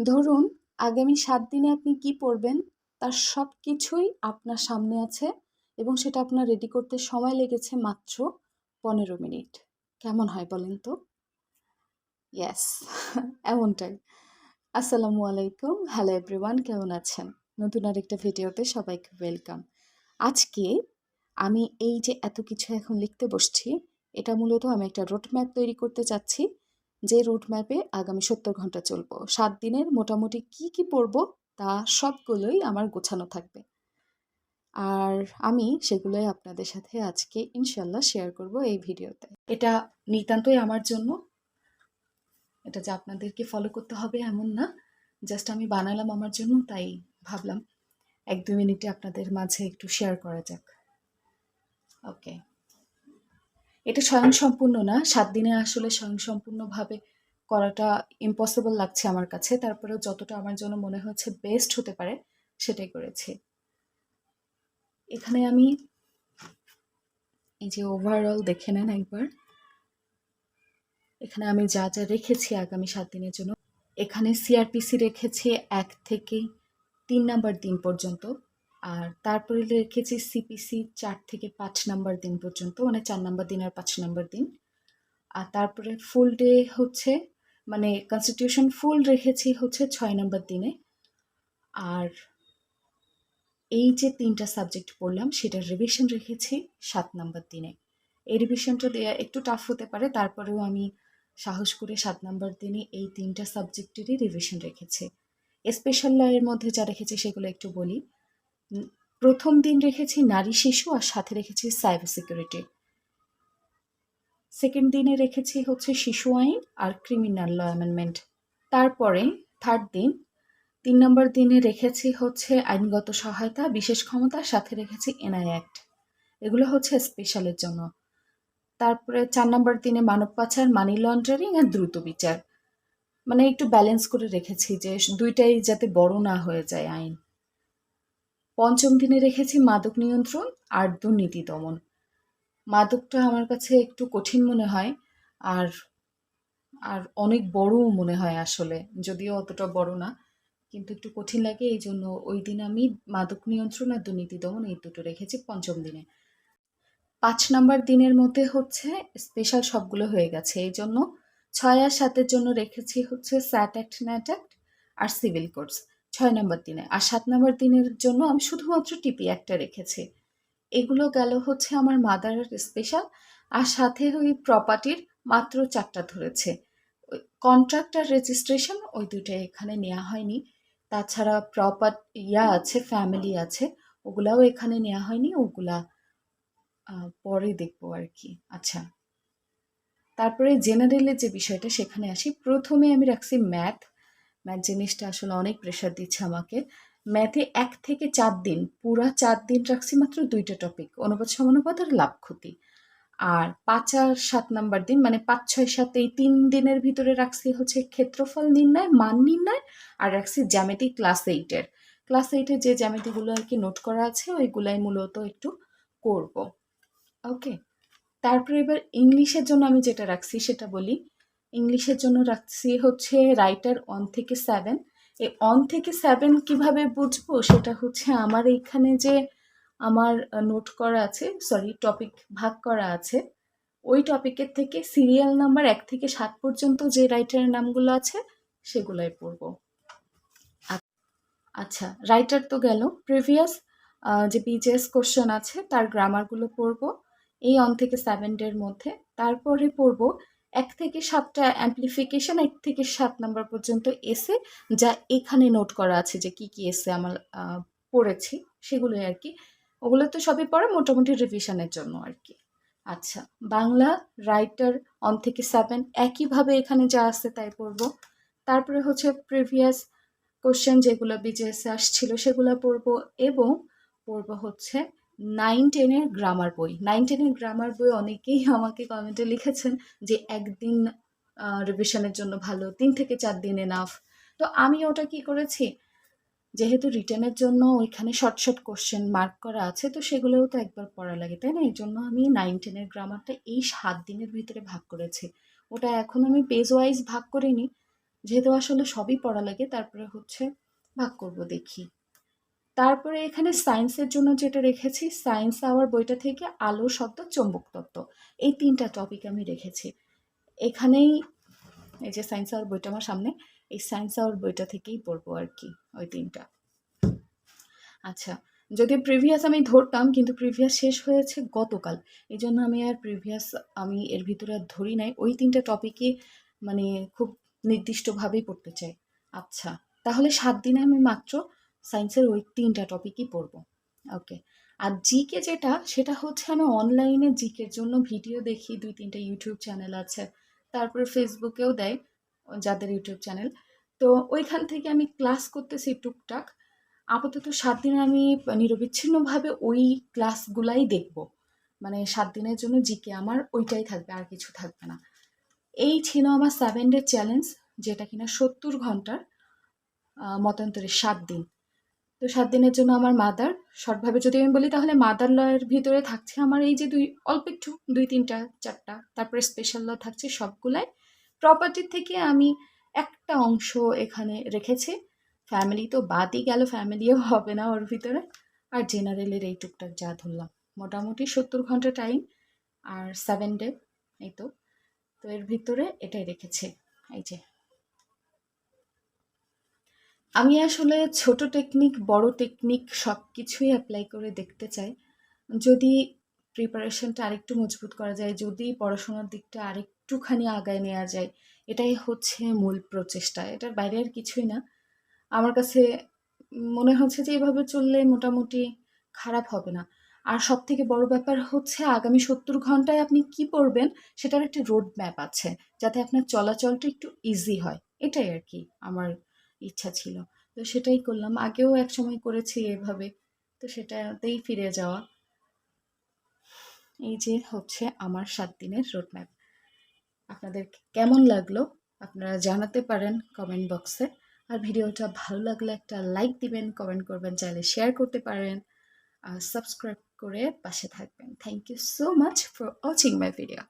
ধরুন, আগামী সাত দিনে আপনি কি পড়বেন? তার সব কিছুই আপনার সামনে আছে এবং সেটা আপনার রেডি করতে সময় লেগেছে মাত্র পনেরো মিনিট। কেমন হয় বলেন তো? ইয়াস এমনটাই। আসসালামু আলাইকুম। হ্যালো এভরিওয়ান কেমন আছেন? নতুন আরেকটা ভিডিওতে সবাইকে ওয়েলকাম আজকে আমি এই যে এত কিছু এখন লিখতে বসছি, এটা মূলত আমি একটা রোড ম্যাপ তৈরি করতে চাচ্ছি। যে রোড ম্যাপে আগামী সত্তর ঘণ্টা চলবো। সাত দিনের মোটামুটি কি কি পড়ব তা সবগুলোই আমার গোছানো থাকবে। আর আমি সেগুলোই আপনাদের সাথে আজকে ইনশাল্লাহ শেয়ার করব এই ভিডিওতে। এটা নিতান্তই আমার জন্য। এটা যে আপনাদেরকে ফলো করতে হবে এমন না। জাস্ট আমি বানালাম আমার জন্য, তাই ভাবলাম এক দুই মিনিটে আপনাদের মাঝে একটু শেয়ার করা যাক। ওকে এটা স্বয়ংসম্পূর্ণ না। সাত দিনে আসলে স্বয়ংসম্পূর্ণভাবে করাটা ইম্পসিবল লাগছে আমার কাছে। তারপরেও যতটা আমার জন্য মনে হচ্ছে বেস্ট হতে পারে, সেটাই করেছি। এখানে আমি এই যে ওভারঅল দেখে নেন একবার। এখানে আমি যা যা রেখেছি আগামী সাত দিনের জন্য। এখানে সিআরপিসি রেখেছি এক থেকে তিন নাম্বার দিন পর্যন্ত। আর তারপরে রেখেছি সিপিসি চার থেকে পাঁচ নাম্বার দিন পর্যন্ত মানে চার নাম্বার দিন আর পাঁচ নাম্বার দিন। আর তারপরে ফুল ডে হচ্ছে মানে কনস্টিটিউশন ফুল রেখেছি হচ্ছে ছয় নাম্বার দিনে। আর এই যে তিনটা সাবজেক্ট পড়লাম, সেটার রিভিশন রেখেছি সাত নাম্বার দিনে। এই রিভিশনটা দেওয়া একটু টাফ হতে পারে, তারপরেও আমি সাহস করে সাত নাম্বার দিনে এই তিনটা সাবজেক্টেরই রিভিশন রেখেছি। স্পেশাল লয়ের মধ্যে যা রেখেছি সেগুলো একটু বলি। প্রথম দিন রেখেছি নারী শিশু আর সাথে রেখেছি সাইবার সিকিউরিটি সেকেন্ড দিনে রেখেছি হচ্ছে শিশু আইন আর ক্রিমিনাল ল অ্যামেন্ডমেন্ট তারপরে থার্ড দিন, তিন নম্বর দিনে রেখেছি হচ্ছে আইনগত সহায়তা, বিশেষ ক্ষমতার সাথে রেখেছি এনআই অ্যাক্ট এগুলো হচ্ছে স্পেশালের জন্য। তারপরে চার নম্বর দিনে মানব পাচার মানি লন্ডারিং আর দ্রুত বিচার। মানে একটু ব্যালেন্স করে রেখেছি যে দুইটাই যাতে বড় না হয়ে যায় আইন। পঞ্চম দিনে রেখেছি মাদক নিয়ন্ত্রণ আর দুর্নীতি দমন। মাদকটা আমার কাছে একটু কঠিন মনে হয় আর আর অনেক বড়ও মনে হয় আসলে, যদিও অতটা বড় না, কিন্তু একটু কঠিন লাগে এই জন্য ওই দিন আমি মাদক নিয়ন্ত্রণ আর দুর্নীতি দমন এই দুটো রেখেছি পঞ্চম দিনে। পাঁচ নাম্বার দিনের মধ্যে হচ্ছে স্পেশাল সবগুলো হয়ে গেছে, এই জন্য ছয় আর সাতের জন্য রেখেছি হচ্ছে স্যাট অ্যাক্ট ন্যাট অ্যাক্ট আর সিভিল কোর্টস ছয় নম্বর দিনে। আর সাত নম্বর দিনের জন্য আমি শুধুমাত্র টিপি একটা রেখেছি। এগুলো গেল হচ্ছে আমার মাদার স্পেশাল আর সাথে ওই প্রপার্টির মাত্র চারটা ধরেছে। কন্ট্রাক্ট আর রেজিস্ট্রেশন ওই দুটোই এখানে নেওয়া হয়নি। তাছাড়া প্রপার ইয়া আছে ফ্যামিলি আছে, ওগুলাও এখানে নেওয়া হয়নি, ওগুলা পরে দেখব আর কি। আচ্ছা। তারপরে জেনারেলের যে বিষয়টা সেখানে আসি। প্রথমে আমি রাখছি ম্যাথ ম্যাথ জিনিসটা আসলে অনেক প্রেশার দিচ্ছে আমাকে। ম্যাথে এক থেকে চার দিন, পুরা চার দিন রাখছি মাত্র দুইটা টপিক অনুপাত সমানুপাত আর লাভ ক্ষতি। আর পাঁচ আর সাত নাম্বার দিন মানে পাঁচ, ছয়, সাত এই তিন দিনের ভিতরে রাখছি হচ্ছে ক্ষেত্রফল নির্ণয়, মান নির্ণয় আর রাখছি জ্যামিতি ক্লাস এইটের ক্লাস এইটের যে জ্যামিতিগুলো আর কি নোট করা আছে, ওইগুলাই মূলত একটু করব। ওকে তারপরে এবার ইংলিশের জন্য আমি যেটা রাখছি সেটা বলি। ইংলিশের জন্য রাখছি হচ্ছে রাইটার ওয়ান থেকে সেভেন এই অন থেকে সেভেন কীভাবে বুঝব? সেটা হচ্ছে আমার এইখানে যে আমার নোট করা আছে সরি টপিক ভাগ করা আছে, ওই টপিকের থেকে সিরিয়াল নাম্বার এক থেকে সাত পর্যন্ত যে রাইটারের নামগুলো আছে, সেগুলোই পড়ব। আচ্ছা রাইটার তো গেল। প্রিভিয়াস যে বিজেএস কোশ্চেন আছে, তার গ্রামারগুলো পড়ব। এই অন থেকে সেভেন ডের মধ্যে। তারপরে পড়ব এক থেকে সাতটা অ্যাম্পলিফিকেশন এক থেকে সাত নাম্বার পর্যন্ত এসে যা এখানে নোট করা আছে যে কি কি এসে আমার পড়েছি, সেগুলোই আর কি। ওগুলো তো সবই পড়ে মোটামুটি রিভিশনের জন্য আর কি। আচ্ছা বাংলা রাইটার অন থেকে সেভেন একইভাবে এখানে যা আসছে তাই পড়ব। তারপরে হচ্ছে প্রিভিয়াস কোশ্চেন যেগুলো বিজেএসে আসছিল সেগুলো পড়ব এবং পড়ব হচ্ছে নাইন টেনের গ্রামার বই। নাইন টেনের গ্রামার বই অনেকেই আমাকে কমেন্টে লিখেছেন যে একদিন রিভিশনের জন্য ভালো, তিন থেকে চার দিন এনাফ তো আমি ওটা কি করেছি? যেহেতু রিটার্নের জন্য ওইখানে শর্ট শর্ট কোশ্চেন মার্ক করা আছে, তো সেগুলোও তো একবার পড়া লাগে, তাই না? এই জন্য আমি নাইন টেনের গ্রামারটা এই সাত দিনের ভিতরে ভাগ করেছি। ওটা এখন আমি পেজ ওয়াইজ ভাগ করিনি, যেহেতু আসলে সবই পড়া লাগে, তারপরে হচ্ছে ভাগ করব, দেখি। তারপরে এখানে সায়েন্সের জন্য যেটা রেখেছি সায়েন্স আওয়ার বইটা থেকে আলো, শব্দ, চৌম্বক তত্ত্ব। এই তিনটা টপিক আমি রেখেছি। এখানেই এই যে সায়েন্স আওয়ার বইটা আমার সামনে, এই সায়েন্স আওয়ার বইটা থেকেই পড়ব আর কি, ওই তিনটা। আচ্ছা যদি প্রিভিয়াস আমি ধরতাম, কিন্তু প্রিভিয়াস শেষ হয়েছে গতকাল এই জন্য আমি আর প্রিভিয়াস আমি এর ভিতরে আর ধরি নাই। ওই তিনটা টপিকই মানে খুব নির্দিষ্টভাবেই পড়তে চাই। আচ্ছা তাহলে সাত দিনে আমি মাত্র সায়েন্সের ওই তিনটা টপিকই পড়ব। ওকে আর জিকে যেটা, সেটা হচ্ছে আমি অনলাইনে জিকের জন্য ভিডিও দেখি, দুই তিনটা ইউটিউব চ্যানেল আছে, তারপরে ফেসবুকেও দেয় যাদের ইউটিউব চ্যানেল তো ওইখান থেকে আমি ক্লাস করতেছি টুকটাক। আপাতত সাত দিন আমি নিরবিচ্ছিন্নভাবে ওই ক্লাসগুলাই দেখব। মানে সাত দিনের জন্য জিকে আমার ওইটাই থাকবে, আর কিছু থাকবে না। এই ছিল আমার সেভেন ডে চ্যালেঞ্জ যেটা কিনা সত্তর ঘণ্টার মতান্তরে সাত দিন। তো সাত দিনের জন্য আমার মাদার শর্টভাবে যদি আমি বলি তাহলে মাদার লয়ের ভিতরে থাকছে আমার এই যে দুই, অল্প একটু, দুই, তিনটা, চারটা, তারপরে স্পেশাল ল থাকছে সবগুলাই। প্রপার্টির থেকে আমি একটা অংশ এখানে রেখেছি। ফ্যামিলি তো বাদই গেল ফ্যামিলিও হবে না ওর ভিতরে। আর জেনারেলের এই টুকটাক যা ধরলাম, মোটামুটি সত্তর ঘণ্টা টাইম আর সেভেন ডে এই তো। তো এর ভিতরে এটাই রেখেছে, এই যে। আমি আসলে ছোট টেকনিক বড় টেকনিক সব কিছুই অ্যাপ্লাই করে দেখতে চাই। যদি প্রিপারেশনটা আরেকটু মজবুত করা যায়, যদি পড়াশোনার দিকটা আরেকটুখানি আগায় নেওয়া যায়, এটাই হচ্ছে মূল প্রচেষ্টা। এটার বাইরে আর কিছুই না। আমার কাছে মনে হচ্ছে যে এভাবে চললে মোটামুটি খারাপ হবে না। আর সব থেকে বড় ব্যাপার হচ্ছে আগামী সত্তর ঘন্টায় আপনি কি পড়বেন সেটার একটা রোড ম্যাপ আছে, যাতে আপনার চলাচলটা একটু ইজি হয়। এটাই আর কি আমার ইচ্ছা ছিল। তো সেটাই করলাম। আগেও এক সময় করেছি এভাবে। তো সেটাতেই ফিরে যাওয়া। এই যে হচ্ছে আমার সাত দিনের রোড ম্যাপ আপনাদের কেমন লাগল? আপনারা জানাতে পারেন কমেন্ট বক্সে আর ভিডিওটা ভালো লাগলে একটা লাইক দিবেন কমেন্ট করবেন, চাইলে শেয়ার করতে পারেন। আর সাবস্ক্রাইব করে পাশে থাকবেন। Thank you so much for watching my video